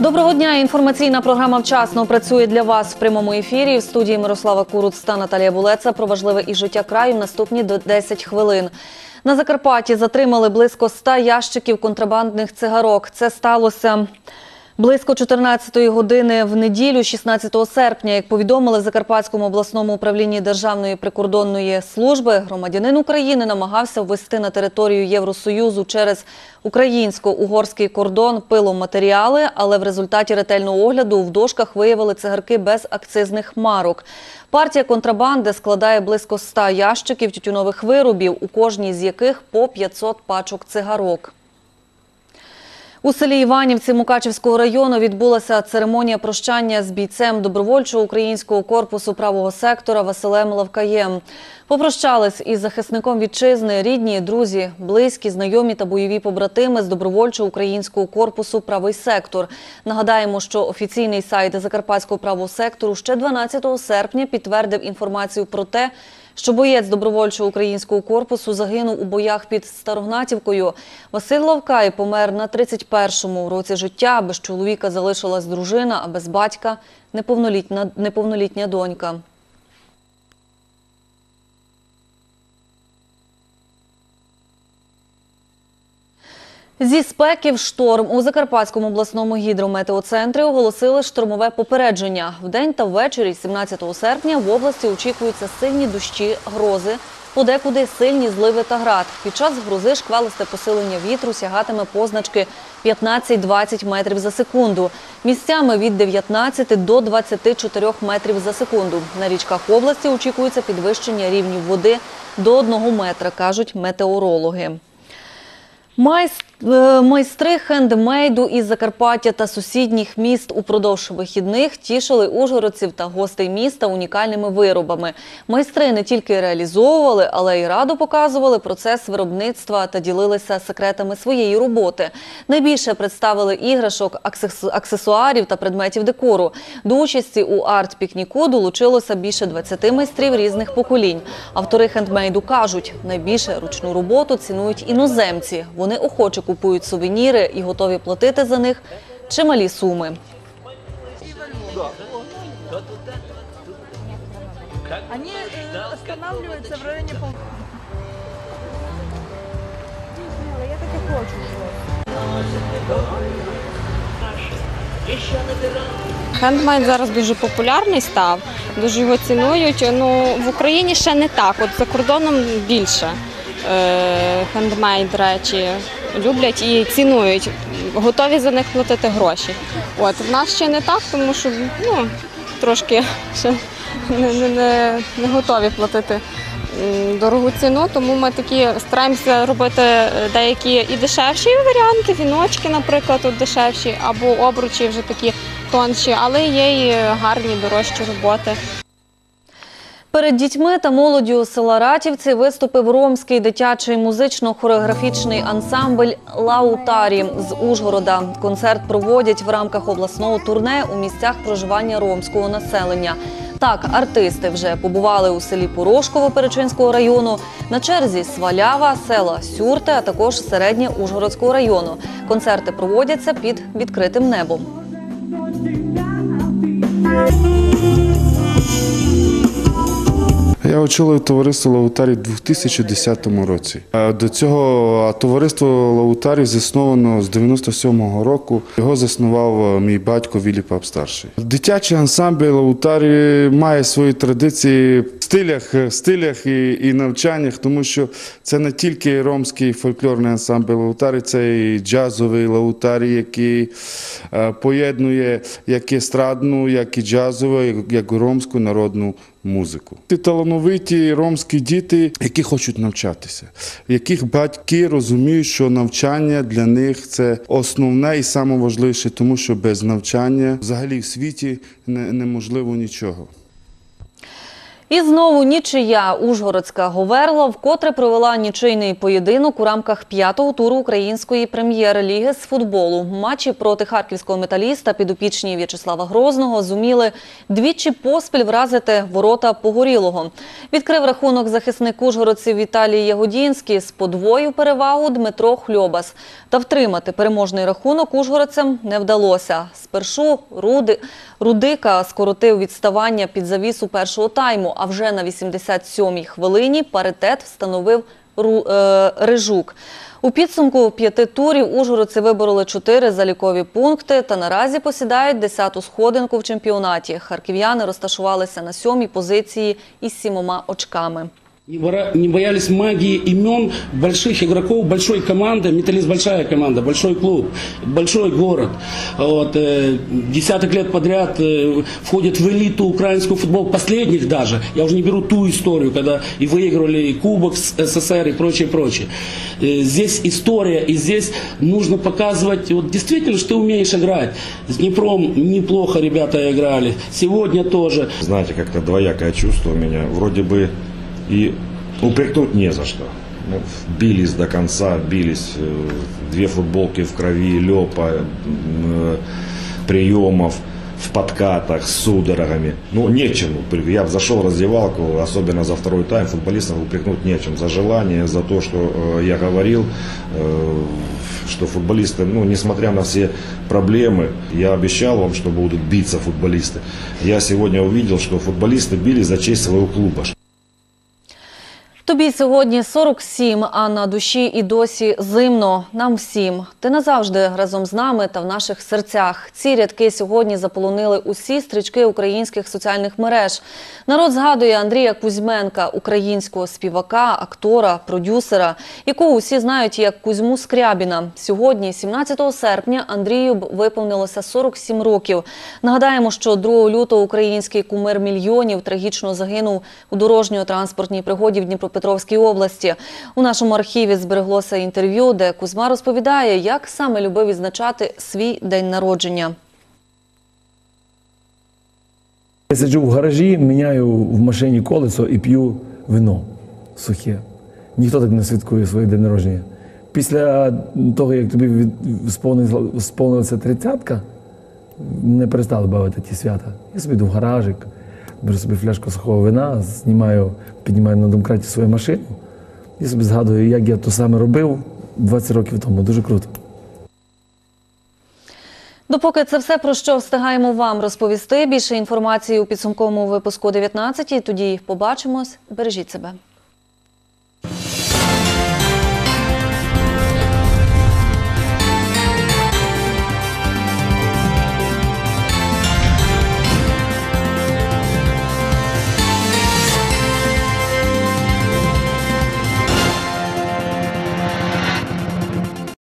Доброго дня. Інформаційна програма вчасно працює для вас в прямому ефірі. В студії Мирослава Куруц та Наталія Булеца про важливе і життя краю наступні до 10 хвилин. На Закарпатті затримали близько 100 ящиків контрабандних цигарок. Це сталося близько 14-ї години в неділю, 16 серпня. Як повідомили Закарпатському обласному управлінні Державної прикордонної служби, громадянин України намагався ввести на територію Євросоюзу через українсько-угорський кордон пиломатеріали, але в результаті ретельного огляду в дошках виявили цигарки без акцизних марок. Партія контрабанди складає близько 100 ящиків тютюнових виробів, у кожній з яких по 500 пачок цигарок. У селі Іванівці Мукачівського району відбулася церемонія прощання з бійцем добровольчого українського корпусу правого сектора Василем Лавкаєм. Попрощались із захисником вітчизни, рідні, друзі, близькі, знайомі та бойові побратими з добровольчого українського корпусу Правий сектор. Нагадаємо, що офіційний сайт Закарпатського правого сектору ще 12 серпня підтвердив інформацію про те, що боєць добровольчого українського корпусу загинув у боях під Старогнатівкою. Василь Лавкай помер на 31-му році життя. Без чоловіка залишилась дружина, а без батька неповнолітня, неповнолітня донька. Зі спеки в шторм у Закарпатському обласному гідрометеоцентрі оголосили штормове попередження. Вдень та ввечері, 17 серпня, в області очікуються сильні дощі, грози, подекуди сильні зливи та град. Під час грози шквалисте посилення вітру сягатиме позначки 15-20 метрів за секунду. Місцями від 19 до 24 метрів за секунду. На річках області очікується підвищення рівнів води до 1 метра, кажуть метеорологи. Е, Майстри хендмейду із Закарпаття та сусідніх міст упродовж вихідних тішили ужгородців та гостей міста унікальними виробами. Майстри не тільки реалізовували, але й радо показували процес виробництва та ділилися секретами своєї роботи. Найбільше представили іграшок, аксесуарів та предметів декору. До участі у арт-пікніку долучилося більше 20 майстрів різних поколінь. Автори хендмейду кажуть, найбільше ручну роботу цінують іноземці. Вони охоче купують сувеніри і готові платити за них чималі суми. Они э, останавливаются в районе пол... Я так и хочу. Хендмейд зараз дуже популярний став, дуже його цінують. Ну в Україні ще не так. От за кордоном більше хендмейд речі люблять і цінують, готові за них платити гроші. От в нас ще не так, тому що ну трошки ще не, не, не, готові платити дорогу ціну, тому ми такі стараємося робити е, деякі і дешевші варіанти, віночки, наприклад, от дешевші, або обручі вже такі тонші, але є і гарні дорожчі роботи. Перед дітьми та молоддю села Ратівці виступив ромський дитячий музично-хореографічний ансамбль Лаутарі з Ужгорода. Концерт проводять в рамках обласного турне у місцях проживання ромського населення. Так, артисти вже побували у селі Порошково Перечинського району, на черзі Свалява, села Сюрте, а також середнє Ужгородського району. Концерти проводяться під відкритим небом. Я очолив товариство Лаутарі в 2010 році. До цього товариство Лаутарі засновано з 97-го року. Його заснував е, мій батько Віллі Пап старший. Дитячий ансамбль Лаутарі має свої традиції в стилях, стилях і, і навчаннях, тому що це не тільки ромський фольклорний ансамбль Лаутарі, це і джазовий Лаутарі, який е, поєднує як естрадну, як і джазову, як і ромську народну музику. Ті талановиті ромські діти, які хочуть навчатися, яких батьки розуміють, що навчання для них це основне і найважливіше, тому що без навчання взагалі в світі неможливо нічого. І знову нічия Ужгородська Говерла вкотре провела нічийний поєдинок у рамках п'ятого туру української прем'єр-ліги з футболу. Матчі проти харківського металіста підопічні В'ячеслава Грозного зуміли двічі поспіль вразити ворота Погорілого. Відкрив рахунок захисник ужгородців Віталій Ягодінський з подвоїв перевагу Дмитро Хльобас. Та втримати переможний рахунок ужгородцям не вдалося. Спершу Руди, Рудика скоротив відставання під завісу першого тайму, а вже на 87-й хвилині паритет встановив е, Рижук. У підсумку п'яти турів ужгородці вибороли чотири залікові пункти та наразі посідають десяту сходинку в чемпіонаті. Харків'яни розташувалися на сьомій позиції із сімома очками. Не боялись магии имен больших игроков, большой команды. Металлист большая команда, большой клуб, большой город. Вот, э, десяток лет подряд э, входит в элиту украинского футбола, последних даже. Я уже не беру ту историю, когда и выигрывали и Кубок СССР и прочее, прочее. Э, здесь история, и здесь нужно показывать, вот действительно, что ты умеешь играть. С Днепром неплохо ребята играли. Сегодня тоже. Знаете, как-то двоякое чувство у меня. Вроде бы и упрекнуть не за что. Ну, бились до конца, бились. э, Две футболки в крови, лепа, э, приемов в подкатах с судорогами. Ну, нечем. Я зашел в раздевалку, особенно за второй тайм, футболистов упрекнуть нечем. За желание, за то, что э, я говорил, э, что футболисты, ну, несмотря на все проблемы, я обещал вам, что будут биться футболисты. Я сегодня увидел, что футболисты били за честь своего клуба. Тобі сьогодні 47, а на душі і досі зимно. Нам всім. Ти назавжди разом з нами та в наших серцях. Ці рядки сьогодні заполонили усі стрічки українських соціальних мереж. Народ згадує Андрія Кузьменка, українського співака, актора, продюсера, якого усі знають як Кузьму Скрябіна. Сьогодні, 17 серпня, Андрію б виповнилося 47 років. Нагадаємо, що 2 лютого український кумир мільйонів трагічно загинув у дорожньо-транспортній пригоді в Дніпропетровській області. У нашому архіві збереглося інтерв'ю, де Кузьма розповідає, як саме любив відзначати свій день народження. Я сиджу в гаражі, міняю в машині колесо і п'ю вино сухе. Ніхто так не святкує своє день народження. Після того, як тобі сповнилася тридцятка, не перестали бавити ті свята. Я собі йду в гаражик, беру собі фляжку сухого вина, знімаю, піднімаю на домкраті свою машину і собі згадую, як я то саме робив 20 років тому. Дуже круто. Допоки це все про що встигаємо вам розповісти. Більше інформації у підсумковому випуску о 19 Тоді побачимось. Бережіть себе.